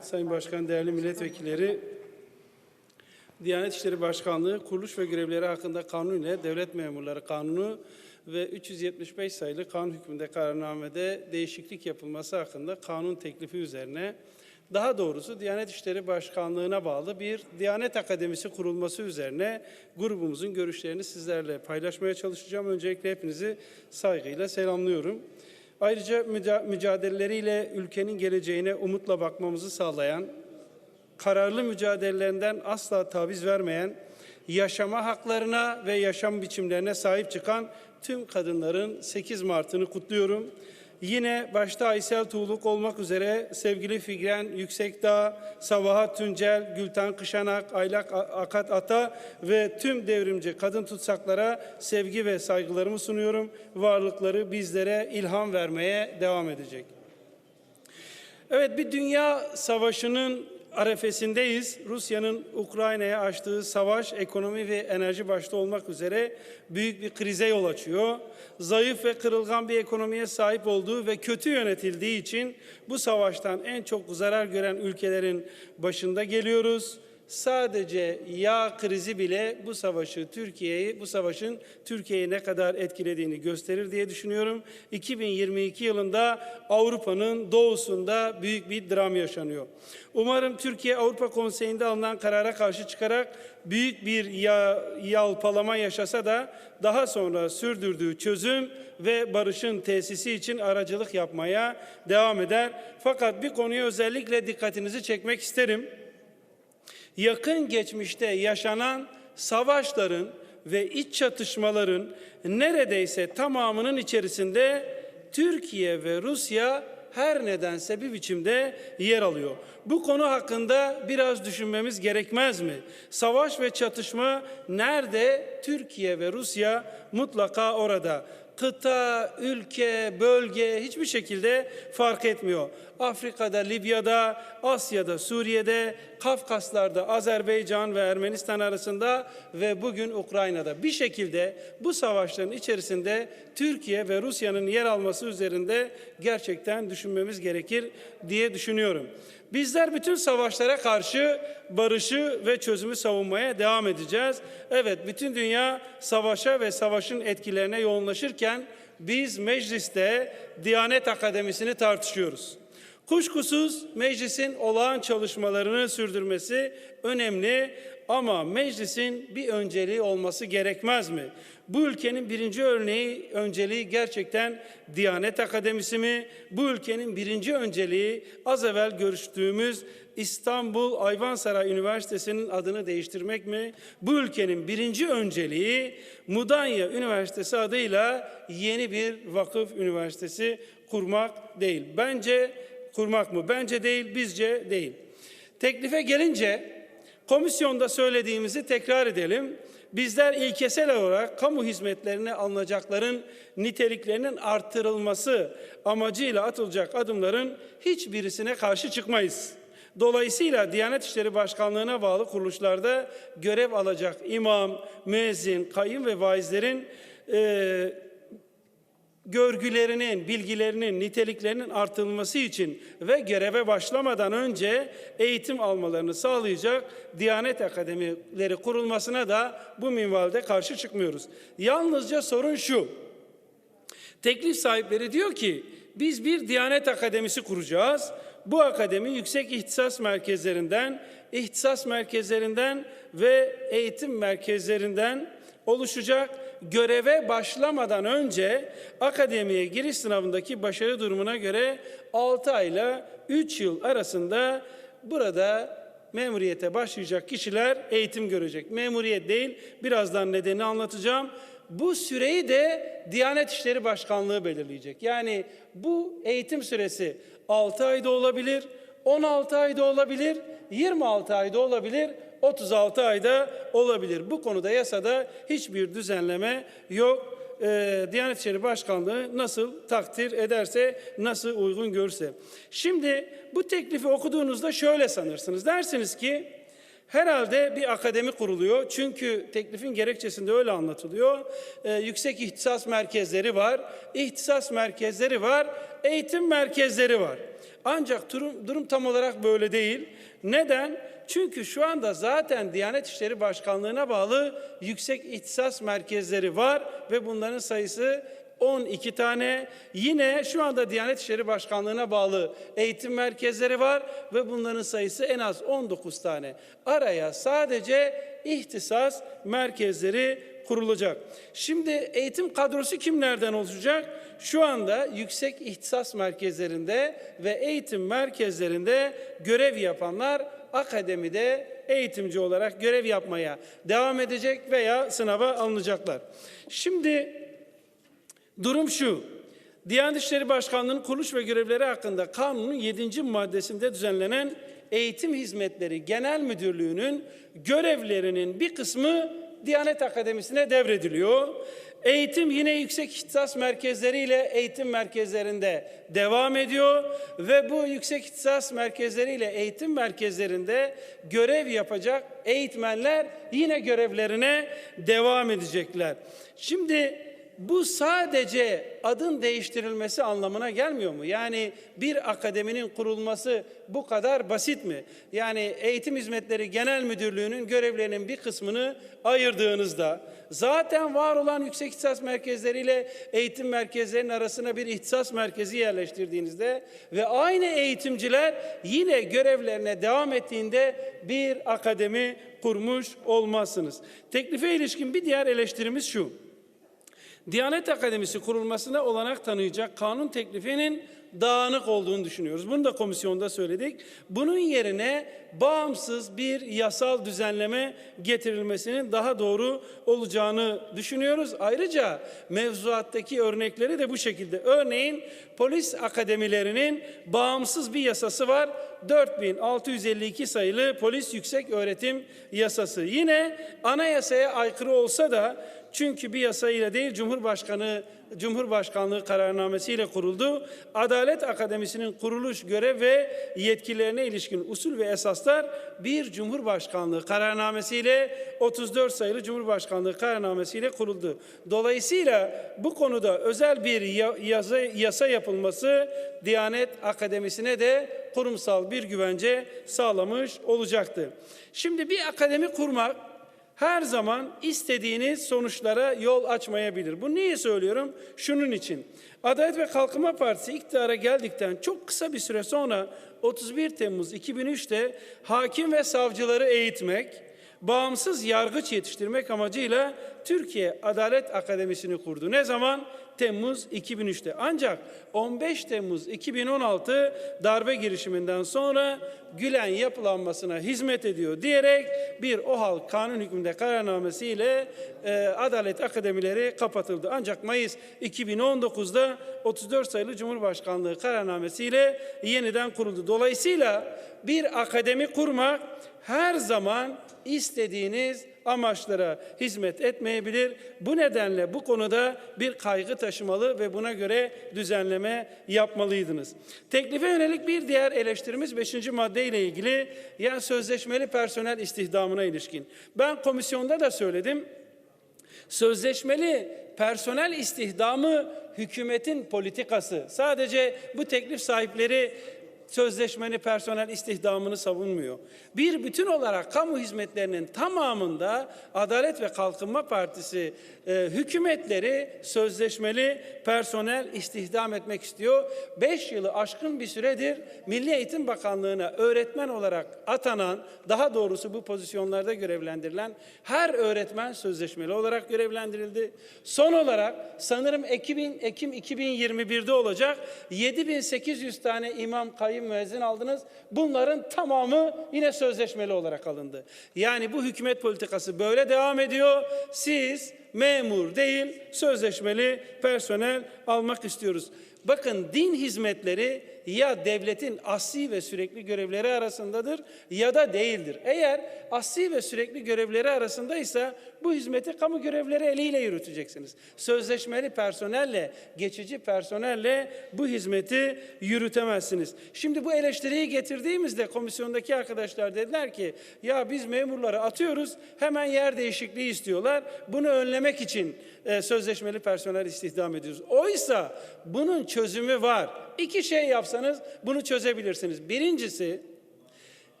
Sayın Başkan, değerli milletvekilleri, Diyanet İşleri Başkanlığı kuruluş ve görevleri hakkında kanun ile Devlet Memurları Kanunu ve 375 sayılı kanun hükmünde kararnamede değişiklik yapılması hakkında kanun teklifi üzerine daha doğrusu Diyanet İşleri Başkanlığı'na bağlı bir Diyanet Akademisi kurulması üzerine grubumuzun görüşlerini sizlerle paylaşmaya çalışacağım. Öncelikle hepinizi saygıyla selamlıyorum. Ayrıca müca- mücadeleleriyle ülkenin geleceğine umutla bakmamızı sağlayan, kararlı mücadelelerinden asla taviz vermeyen, yaşama haklarına ve yaşam biçimlerine sahip çıkan tüm kadınların 8 Mart'ını kutluyorum. Yine başta Aysel Tuğluk olmak üzere sevgili Figren Yüksekdağ, Sabahat Tuncel, Gülten Kışanak, Aylak Akat Ata ve tüm devrimci kadın tutsaklara sevgi ve saygılarımı sunuyorum. Varlıkları bizlere ilham vermeye devam edecek. Evet bir dünya savaşının arefesindeyiz. Rusya'nın Ukrayna'ya açtığı savaş, ekonomi ve enerji başta olmak üzere büyük bir krize yol açıyor. Zayıf ve kırılgan bir ekonomiye sahip olduğu ve kötü yönetildiği için bu savaştan en çok zarar gören ülkelerin başında geliyoruz sadece yağ krizi bile bu savaşı Türkiye'yi bu savaşın Türkiye'yi ne kadar etkilediğini gösterir diye düşünüyorum. 2022 yılında Avrupa'nın doğusunda büyük bir dram yaşanıyor. Umarım Türkiye Avrupa Konseyi'nde alınan karara karşı çıkarak büyük bir ya, yalpalama yaşasa da daha sonra sürdürdüğü çözüm ve barışın tesisi için aracılık yapmaya devam eder. Fakat bir konuya özellikle dikkatinizi çekmek isterim yakın geçmişte yaşanan savaşların ve iç çatışmaların neredeyse tamamının içerisinde Türkiye ve Rusya her nedense bir biçimde yer alıyor. Bu konu hakkında biraz düşünmemiz gerekmez mi? Savaş ve çatışma nerede? Türkiye ve Rusya mutlaka orada kıta, ülke, bölge hiçbir şekilde fark etmiyor. Afrika'da, Libya'da, Asya'da, Suriye'de, Kafkaslar'da, Azerbaycan ve Ermenistan arasında ve bugün Ukrayna'da bir şekilde bu savaşların içerisinde Türkiye ve Rusya'nın yer alması üzerinde gerçekten düşünmemiz gerekir diye düşünüyorum. Bizler bütün savaşlara karşı barışı ve çözümü savunmaya devam edeceğiz. Evet, bütün dünya savaşa ve savaşın etkilerine yoğunlaşırken biz mecliste Diyanet Akademisi'ni tartışıyoruz. Kuşkusuz meclisin olağan çalışmalarını sürdürmesi önemli ama meclisin bir önceliği olması gerekmez mi? Bu ülkenin birinci örneği, önceliği gerçekten Diyanet Akademisi mi? Bu ülkenin birinci önceliği az evvel görüştüğümüz İstanbul Ayvansaray Üniversitesi'nin adını değiştirmek mi? Bu ülkenin birinci önceliği Mudanya Üniversitesi adıyla yeni bir vakıf üniversitesi kurmak değil. Bence kurmak mı? Bence değil, bizce değil. Teklife gelince komisyonda söylediğimizi tekrar edelim. Bizler ilkesel olarak kamu hizmetlerine alınacakların niteliklerinin artırılması amacıyla atılacak adımların hiçbirisine karşı çıkmayız. Dolayısıyla Diyanet İşleri Başkanlığı'na bağlı kuruluşlarda görev alacak imam, müezzin, kayın ve vaizlerin e, görgülerinin, bilgilerinin, niteliklerinin artırılması için ve göreve başlamadan önce eğitim almalarını sağlayacak Diyanet Akademileri kurulmasına da bu minvalde karşı çıkmıyoruz. Yalnızca sorun şu. Teklif sahipleri diyor ki biz bir Diyanet Akademisi kuracağız. Bu akademi yüksek ihtisas merkezlerinden, ihtisas merkezlerinden ve eğitim merkezlerinden oluşacak. Göreve başlamadan önce akademiye giriş sınavındaki başarı durumuna göre 6 ayla 3 yıl arasında burada memuriyete başlayacak kişiler eğitim görecek. Memuriyet değil, birazdan nedeni anlatacağım. Bu süreyi de Diyanet İşleri Başkanlığı belirleyecek. Yani bu eğitim süresi 6 ayda olabilir, 16 ayda olabilir, 26 ayda olabilir, 36 ayda olabilir. Bu konuda yasada hiçbir düzenleme yok. Ee, Diyanet İşleri Başkanlığı nasıl takdir ederse, nasıl uygun görse. Şimdi bu teklifi okuduğunuzda şöyle sanırsınız. Dersiniz ki Herhalde bir akademi kuruluyor. Çünkü teklifin gerekçesinde öyle anlatılıyor. Ee, yüksek ihtisas merkezleri var, ihtisas merkezleri var, eğitim merkezleri var. Ancak durum, durum tam olarak böyle değil. Neden? Çünkü şu anda zaten Diyanet İşleri Başkanlığı'na bağlı yüksek ihtisas merkezleri var ve bunların sayısı 12 tane. Yine şu anda Diyanet İşleri Başkanlığı'na bağlı eğitim merkezleri var ve bunların sayısı en az 19 tane. Araya sadece ihtisas merkezleri kurulacak. Şimdi eğitim kadrosu kimlerden oluşacak? Şu anda yüksek ihtisas merkezlerinde ve eğitim merkezlerinde görev yapanlar akademide eğitimci olarak görev yapmaya devam edecek veya sınava alınacaklar. Şimdi Durum şu. Diyanet İşleri Başkanlığı'nın kuruluş ve görevleri hakkında kanunun 7. maddesinde düzenlenen Eğitim Hizmetleri Genel Müdürlüğü'nün görevlerinin bir kısmı Diyanet Akademisi'ne devrediliyor. Eğitim yine yüksek ihtisas merkezleriyle eğitim merkezlerinde devam ediyor ve bu yüksek ihtisas merkezleriyle eğitim merkezlerinde görev yapacak eğitmenler yine görevlerine devam edecekler. Şimdi bu sadece adın değiştirilmesi anlamına gelmiyor mu? Yani bir akademinin kurulması bu kadar basit mi? Yani Eğitim Hizmetleri Genel Müdürlüğü'nün görevlerinin bir kısmını ayırdığınızda zaten var olan yüksek ihtisas merkezleriyle eğitim merkezlerinin arasına bir ihtisas merkezi yerleştirdiğinizde ve aynı eğitimciler yine görevlerine devam ettiğinde bir akademi kurmuş olmazsınız. Teklife ilişkin bir diğer eleştirimiz şu. Diyanet Akademisi kurulmasına olanak tanıyacak kanun teklifinin dağınık olduğunu düşünüyoruz. Bunu da komisyonda söyledik. Bunun yerine bağımsız bir yasal düzenleme getirilmesinin daha doğru olacağını düşünüyoruz. Ayrıca mevzuattaki örnekleri de bu şekilde. Örneğin polis akademilerinin bağımsız bir yasası var. 4652 sayılı Polis Yüksek Öğretim Yasası. Yine anayasaya aykırı olsa da çünkü bir yasayla değil Cumhurbaşkanı Cumhurbaşkanlığı kararnamesiyle kuruldu. Adalet Akademisi'nin kuruluş görev ve yetkilerine ilişkin usul ve esaslar bir Cumhurbaşkanlığı kararnamesiyle 34 sayılı Cumhurbaşkanlığı kararnamesiyle kuruldu. Dolayısıyla bu konuda özel bir yasa, yasa yapılması Diyanet Akademisi'ne de kurumsal bir güvence sağlamış olacaktı. Şimdi bir akademi kurmak her zaman istediğiniz sonuçlara yol açmayabilir. Bu niye söylüyorum? Şunun için. Adalet ve Kalkınma Partisi iktidara geldikten çok kısa bir süre sonra 31 Temmuz 2003'te hakim ve savcıları eğitmek, bağımsız yargıç yetiştirmek amacıyla Türkiye Adalet Akademisi'ni kurdu. Ne zaman? Temmuz 2003'te. Ancak 15 Temmuz 2016 darbe girişiminden sonra Gülen yapılanmasına hizmet ediyor diyerek bir OHAL kanun hükmünde kararnamesiyle e, Adalet Akademileri kapatıldı. Ancak Mayıs 2019'da 34 sayılı Cumhurbaşkanlığı kararnamesiyle yeniden kuruldu. Dolayısıyla bir akademi kurmak her zaman istediğiniz amaçlara hizmet etmeyebilir. Bu nedenle bu konuda bir kaygı taşımalı ve buna göre düzenleme yapmalıydınız. Teklife yönelik bir diğer eleştirimiz 5. madde ile ilgili yani sözleşmeli personel istihdamına ilişkin. Ben komisyonda da söyledim. Sözleşmeli personel istihdamı hükümetin politikası. Sadece bu teklif sahipleri sözleşmeli personel istihdamını savunmuyor. Bir bütün olarak kamu hizmetlerinin tamamında Adalet ve Kalkınma Partisi e, hükümetleri sözleşmeli personel istihdam etmek istiyor. Beş yılı aşkın bir süredir Milli Eğitim Bakanlığı'na öğretmen olarak atanan, daha doğrusu bu pozisyonlarda görevlendirilen her öğretmen sözleşmeli olarak görevlendirildi. Son olarak sanırım Ekim, Ekim 2021'de olacak 7800 tane imam kayın müezzin aldınız. Bunların tamamı yine sözleşmeli olarak alındı. Yani bu hükümet politikası böyle devam ediyor. Siz memur değil sözleşmeli personel almak istiyoruz. Bakın din hizmetleri ya devletin asli ve sürekli görevleri arasındadır ya da değildir. Eğer asli ve sürekli görevleri arasındaysa bu hizmeti kamu görevleri eliyle yürüteceksiniz. Sözleşmeli personelle, geçici personelle bu hizmeti yürütemezsiniz. Şimdi bu eleştiriyi getirdiğimizde komisyondaki arkadaşlar dediler ki ya biz memurları atıyoruz hemen yer değişikliği istiyorlar. Bunu önlemek için e, sözleşmeli personel istihdam ediyoruz. Oysa bunun çözümü var. İki şey yapsanız bunu çözebilirsiniz. Birincisi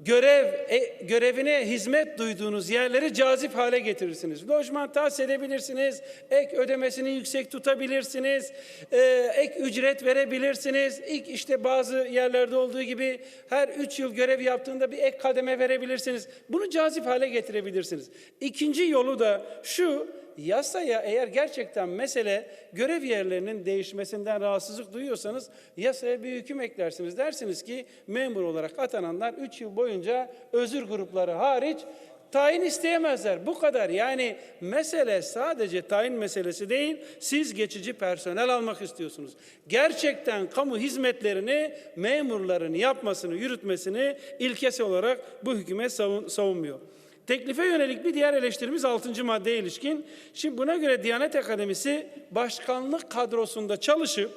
görev e, görevine hizmet duyduğunuz yerleri cazip hale getirirsiniz. Lojman tahsis edebilirsiniz, ek ödemesini yüksek tutabilirsiniz, e, ek ücret verebilirsiniz. İlk işte bazı yerlerde olduğu gibi her üç yıl görev yaptığında bir ek kademe verebilirsiniz. Bunu cazip hale getirebilirsiniz. İkinci yolu da şu, yasaya eğer gerçekten mesele görev yerlerinin değişmesinden rahatsızlık duyuyorsanız yasaya bir hüküm eklersiniz. Dersiniz ki memur olarak atananlar 3 yıl boyunca özür grupları hariç tayin isteyemezler. Bu kadar. Yani mesele sadece tayin meselesi değil. Siz geçici personel almak istiyorsunuz. Gerçekten kamu hizmetlerini memurların yapmasını, yürütmesini ilkesi olarak bu hükümet savun- savunmuyor. Teklife yönelik bir diğer eleştirimiz 6. maddeye ilişkin. Şimdi buna göre Diyanet Akademisi başkanlık kadrosunda çalışıp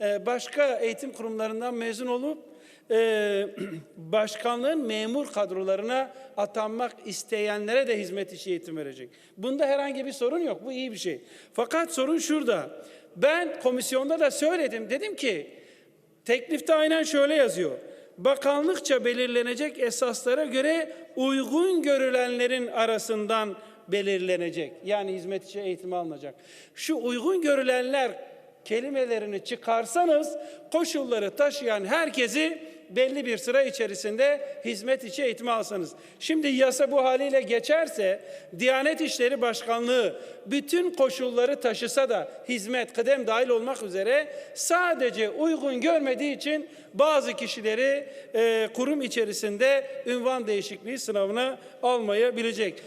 e, başka eğitim kurumlarından mezun olup e, başkanlığın memur kadrolarına atanmak isteyenlere de hizmet içi eğitim verecek. Bunda herhangi bir sorun yok. Bu iyi bir şey. Fakat sorun şurada. Ben komisyonda da söyledim. Dedim ki teklifte aynen şöyle yazıyor bakanlıkça belirlenecek esaslara göre uygun görülenlerin arasından belirlenecek. Yani hizmetçi eğitimi alınacak. Şu uygun görülenler kelimelerini çıkarsanız koşulları taşıyan herkesi belli bir sıra içerisinde hizmet içi eğitimi alsanız. Şimdi yasa bu haliyle geçerse Diyanet İşleri Başkanlığı bütün koşulları taşısa da hizmet, kıdem dahil olmak üzere sadece uygun görmediği için bazı kişileri e, kurum içerisinde ünvan değişikliği sınavına almayabilecek.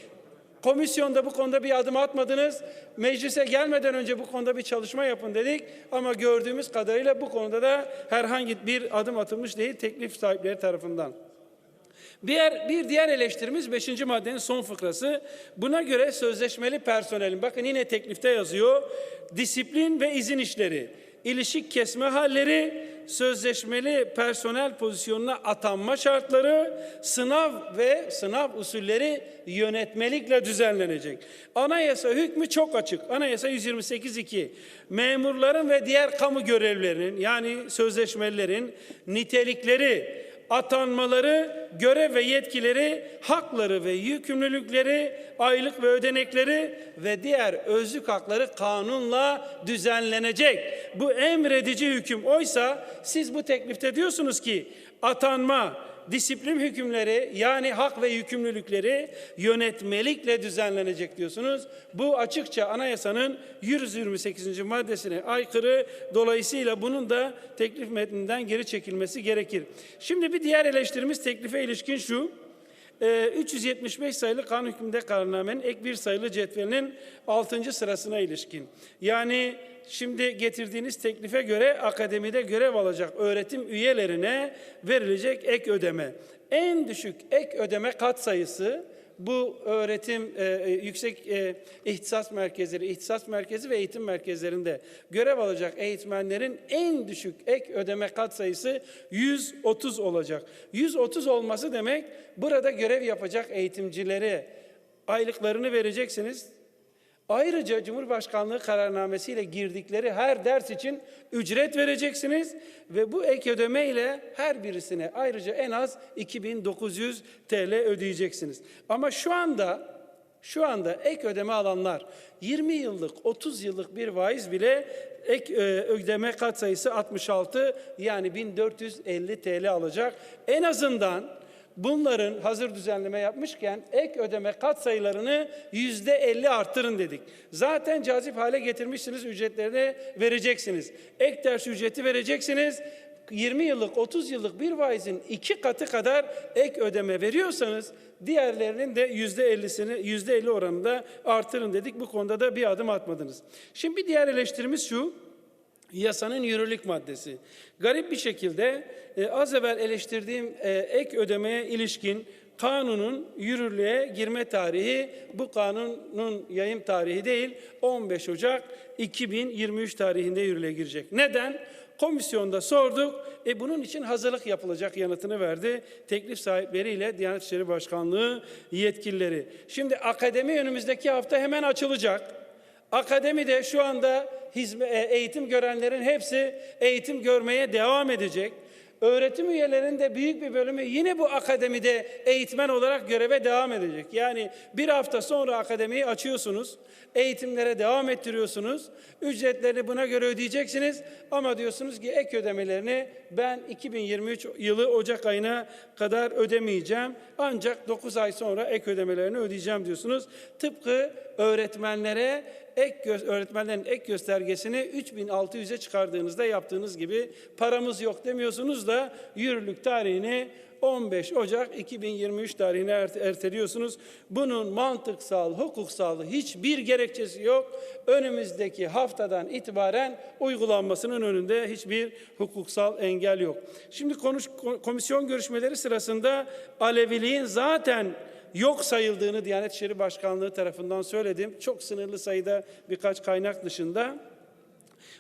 Komisyonda bu konuda bir adım atmadınız. Meclise gelmeden önce bu konuda bir çalışma yapın dedik. Ama gördüğümüz kadarıyla bu konuda da herhangi bir adım atılmış değil teklif sahipleri tarafından. Diğer, bir diğer eleştirimiz 5. maddenin son fıkrası. Buna göre sözleşmeli personelin, bakın yine teklifte yazıyor, disiplin ve izin işleri, ilişik kesme halleri, sözleşmeli personel pozisyonuna atanma şartları, sınav ve sınav usulleri yönetmelikle düzenlenecek. Anayasa hükmü çok açık. Anayasa 128.2 memurların ve diğer kamu görevlerinin yani sözleşmelilerin nitelikleri, atanmaları, görev ve yetkileri, hakları ve yükümlülükleri, aylık ve ödenekleri ve diğer özlük hakları kanunla düzenlenecek. Bu emredici hüküm. Oysa siz bu teklifte diyorsunuz ki atanma, disiplin hükümleri yani hak ve yükümlülükleri yönetmelikle düzenlenecek diyorsunuz. Bu açıkça anayasanın 128. maddesine aykırı. Dolayısıyla bunun da teklif metninden geri çekilmesi gerekir. Şimdi bir diğer eleştirimiz teklife ilişkin şu. Ee, 375 sayılı kanun hükmünde kararnamenin ek bir sayılı cetvelinin 6. sırasına ilişkin. Yani şimdi getirdiğiniz teklife göre akademide görev alacak öğretim üyelerine verilecek ek ödeme. En düşük ek ödeme kat sayısı bu öğretim e, e, yüksek e, ihtisas merkezleri, ihtisas merkezi ve eğitim merkezlerinde görev alacak eğitmenlerin en düşük ek ödeme kat sayısı 130 olacak. 130 olması demek burada görev yapacak eğitimcilere aylıklarını vereceksiniz. Ayrıca Cumhurbaşkanlığı kararnamesiyle girdikleri her ders için ücret vereceksiniz ve bu ek ödeme ile her birisine ayrıca en az 2900 TL ödeyeceksiniz. Ama şu anda şu anda ek ödeme alanlar 20 yıllık 30 yıllık bir vaiz bile ek e, ödeme katsayısı 66 yani 1450 TL alacak. En azından bunların hazır düzenleme yapmışken ek ödeme kat sayılarını yüzde elli arttırın dedik. Zaten cazip hale getirmişsiniz ücretlerini vereceksiniz. Ek ders ücreti vereceksiniz. 20 yıllık 30 yıllık bir vaizin iki katı kadar ek ödeme veriyorsanız diğerlerinin de yüzde ellisini yüzde elli oranında artırın dedik. Bu konuda da bir adım atmadınız. Şimdi bir diğer eleştirimiz şu. Yasanın yürürlük maddesi. Garip bir şekilde e, az evvel eleştirdiğim e, ek ödemeye ilişkin kanunun yürürlüğe girme tarihi bu kanunun yayım tarihi değil 15 Ocak 2023 tarihinde yürürlüğe girecek. Neden? Komisyonda sorduk. E bunun için hazırlık yapılacak yanıtını verdi. Teklif sahipleriyle Diyanet İşleri Başkanlığı yetkilileri. Şimdi akademi önümüzdeki hafta hemen açılacak. Akademide şu anda e, eğitim görenlerin hepsi eğitim görmeye devam edecek. Öğretim üyelerinin de büyük bir bölümü yine bu akademide eğitmen olarak göreve devam edecek. Yani bir hafta sonra akademiyi açıyorsunuz, eğitimlere devam ettiriyorsunuz, ücretlerini buna göre ödeyeceksiniz ama diyorsunuz ki ek ödemelerini ben 2023 yılı Ocak ayına kadar ödemeyeceğim. Ancak 9 ay sonra ek ödemelerini ödeyeceğim diyorsunuz. Tıpkı öğretmenlere ek gö- öğretmenlerin ek göstergesini 3600'e çıkardığınızda yaptığınız gibi paramız yok demiyorsunuz da yürürlük tarihini 15 Ocak 2023 tarihine erte- erteliyorsunuz. Bunun mantıksal, hukuksal hiçbir gerekçesi yok. Önümüzdeki haftadan itibaren uygulanmasının önünde hiçbir hukuksal engel yok. Şimdi konuş, ko- komisyon görüşmeleri sırasında Aleviliğin zaten yok sayıldığını Diyanet İşleri Başkanlığı tarafından söyledim. Çok sınırlı sayıda birkaç kaynak dışında.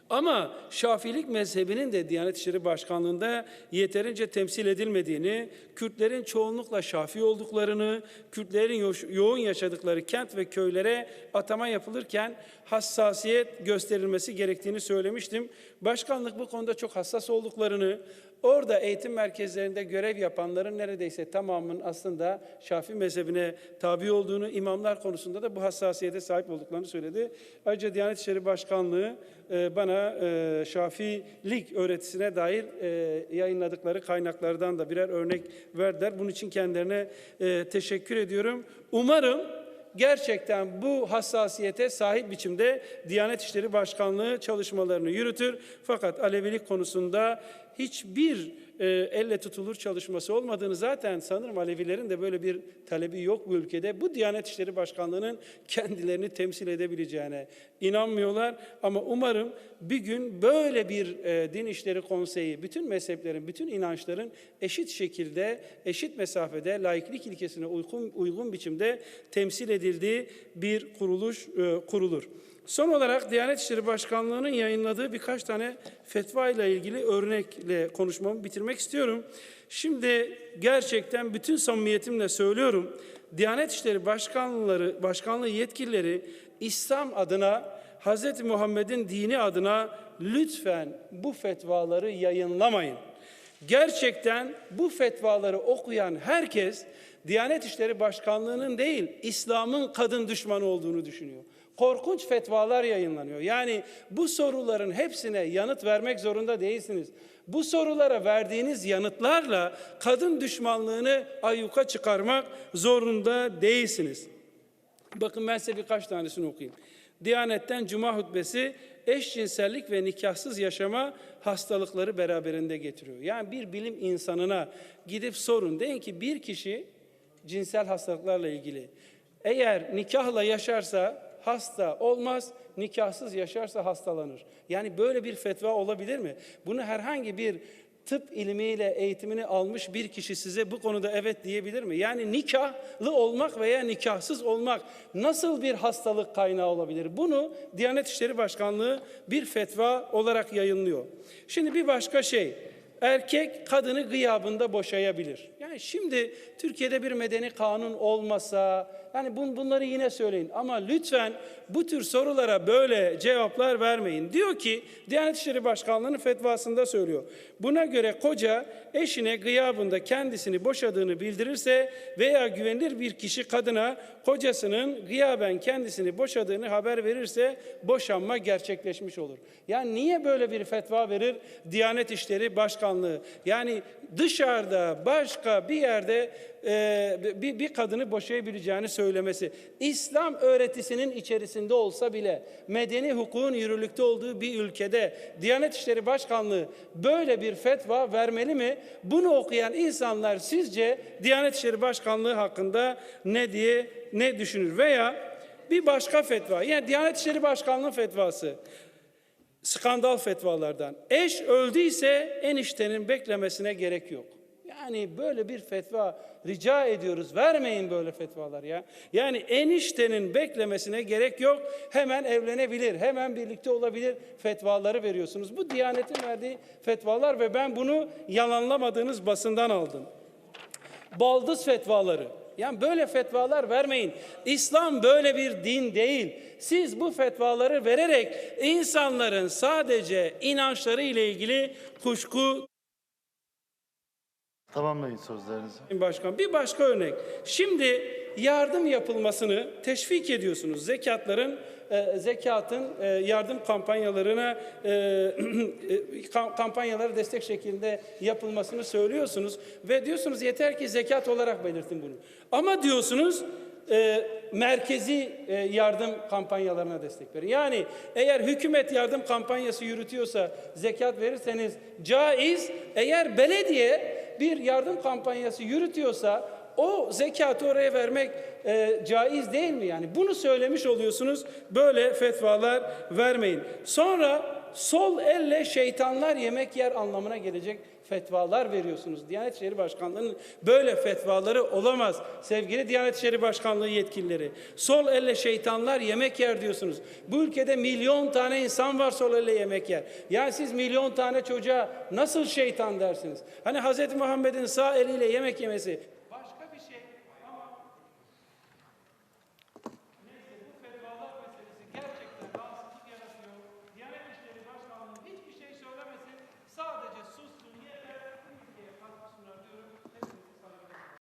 Ama Şafiilik mezhebinin de Diyanet İşleri Başkanlığı'nda yeterince temsil edilmediğini, Kürtlerin çoğunlukla Şafii olduklarını, Kürtlerin yo- yoğun yaşadıkları kent ve köylere atama yapılırken hassasiyet gösterilmesi gerektiğini söylemiştim. Başkanlık bu konuda çok hassas olduklarını, Orada eğitim merkezlerinde görev yapanların neredeyse tamamının aslında Şafii mezhebine tabi olduğunu, imamlar konusunda da bu hassasiyete sahip olduklarını söyledi. Ayrıca Diyanet İşleri Başkanlığı e, bana e, Şafiilik öğretisine dair e, yayınladıkları kaynaklardan da birer örnek verdiler. Bunun için kendilerine teşekkür ediyorum. Umarım gerçekten bu hassasiyete sahip biçimde Diyanet İşleri Başkanlığı çalışmalarını yürütür. Fakat Alevilik konusunda hiçbir e, elle tutulur çalışması olmadığını zaten sanırım Alevilerin de böyle bir talebi yok bu ülkede. Bu Diyanet İşleri Başkanlığı'nın kendilerini temsil edebileceğine inanmıyorlar. Ama umarım bir gün böyle bir e, Din İşleri Konseyi, bütün mezheplerin, bütün inançların eşit şekilde, eşit mesafede, laiklik ilkesine uygun, uygun biçimde temsil edildiği bir kuruluş e, kurulur. Son olarak Diyanet İşleri Başkanlığı'nın yayınladığı birkaç tane fetva ile ilgili örnekle konuşmamı bitirmek istiyorum. Şimdi gerçekten bütün samimiyetimle söylüyorum. Diyanet İşleri Başkanlığı, Başkanlığı yetkilileri İslam adına, Hz. Muhammed'in dini adına lütfen bu fetvaları yayınlamayın. Gerçekten bu fetvaları okuyan herkes Diyanet İşleri Başkanlığı'nın değil, İslam'ın kadın düşmanı olduğunu düşünüyor. Korkunç fetvalar yayınlanıyor. Yani bu soruların hepsine yanıt vermek zorunda değilsiniz. Bu sorulara verdiğiniz yanıtlarla kadın düşmanlığını ayyuka çıkarmak zorunda değilsiniz. Bakın ben size birkaç tanesini okuyayım. Diyanet'ten Cuma hutbesi eşcinsellik ve nikahsız yaşama hastalıkları beraberinde getiriyor. Yani bir bilim insanına gidip sorun. Deyin ki bir kişi cinsel hastalıklarla ilgili eğer nikahla yaşarsa hasta olmaz, nikahsız yaşarsa hastalanır. Yani böyle bir fetva olabilir mi? Bunu herhangi bir tıp ilmiyle eğitimini almış bir kişi size bu konuda evet diyebilir mi? Yani nikahlı olmak veya nikahsız olmak nasıl bir hastalık kaynağı olabilir? Bunu Diyanet İşleri Başkanlığı bir fetva olarak yayınlıyor. Şimdi bir başka şey. Erkek kadını gıyabında boşayabilir. Yani şimdi Türkiye'de bir medeni kanun olmasa, yani bun, bunları yine söyleyin. Ama lütfen bu tür sorulara böyle cevaplar vermeyin. Diyor ki Diyanet İşleri Başkanlığı'nın fetvasında söylüyor. Buna göre koca eşine gıyabında kendisini boşadığını bildirirse veya güvenilir bir kişi kadına kocasının gıyaben kendisini boşadığını haber verirse boşanma gerçekleşmiş olur. Yani niye böyle bir fetva verir Diyanet İşleri Başkanlığı? Yani dışarıda başka bir yerde e, bir, bir kadını boşayabileceğini söylemesi. İslam öğretisinin içerisinde olsa bile medeni hukukun yürürlükte olduğu bir ülkede Diyanet İşleri Başkanlığı böyle bir fetva vermeli mi? Bunu okuyan insanlar sizce Diyanet İşleri Başkanlığı hakkında ne diye ne düşünür? Veya bir başka fetva, yani Diyanet İşleri Başkanlığı fetvası. skandal fetvalardan. Eş öldüyse eniştenin beklemesine gerek yok. Yani böyle bir fetva rica ediyoruz. Vermeyin böyle fetvalar ya. Yani eniştenin beklemesine gerek yok. Hemen evlenebilir, hemen birlikte olabilir fetvaları veriyorsunuz. Bu Diyanet'in verdiği fetvalar ve ben bunu yalanlamadığınız basından aldım. Baldız fetvaları. Yani böyle fetvalar vermeyin. İslam böyle bir din değil. Siz bu fetvaları vererek insanların sadece inançları ile ilgili kuşku Tamamlayın sözlerinizi. Sayın Başkan bir başka örnek. Şimdi yardım yapılmasını teşvik ediyorsunuz. Zekatların e, zekatın e, yardım kampanyalarına e, e, kam- kampanyalara destek şeklinde yapılmasını söylüyorsunuz ve diyorsunuz yeter ki zekat olarak belirtin bunu. Ama diyorsunuz merkezi yardım kampanyalarına destek verin. Yani eğer hükümet yardım kampanyası yürütüyorsa zekat verirseniz caiz. Eğer belediye bir yardım kampanyası yürütüyorsa o zekatı oraya vermek e, caiz değil mi yani? Bunu söylemiş oluyorsunuz. Böyle fetvalar vermeyin. Sonra sol elle şeytanlar yemek yer anlamına gelecek fetvalar veriyorsunuz. Diyanet İşleri Başkanlığı'nın böyle fetvaları olamaz. Sevgili Diyanet İşleri Başkanlığı yetkilileri. Sol elle şeytanlar yemek yer diyorsunuz. Bu ülkede milyon tane insan var sol elle yemek yer. Yani siz milyon tane çocuğa nasıl şeytan dersiniz? Hani Hz. Muhammed'in sağ eliyle yemek yemesi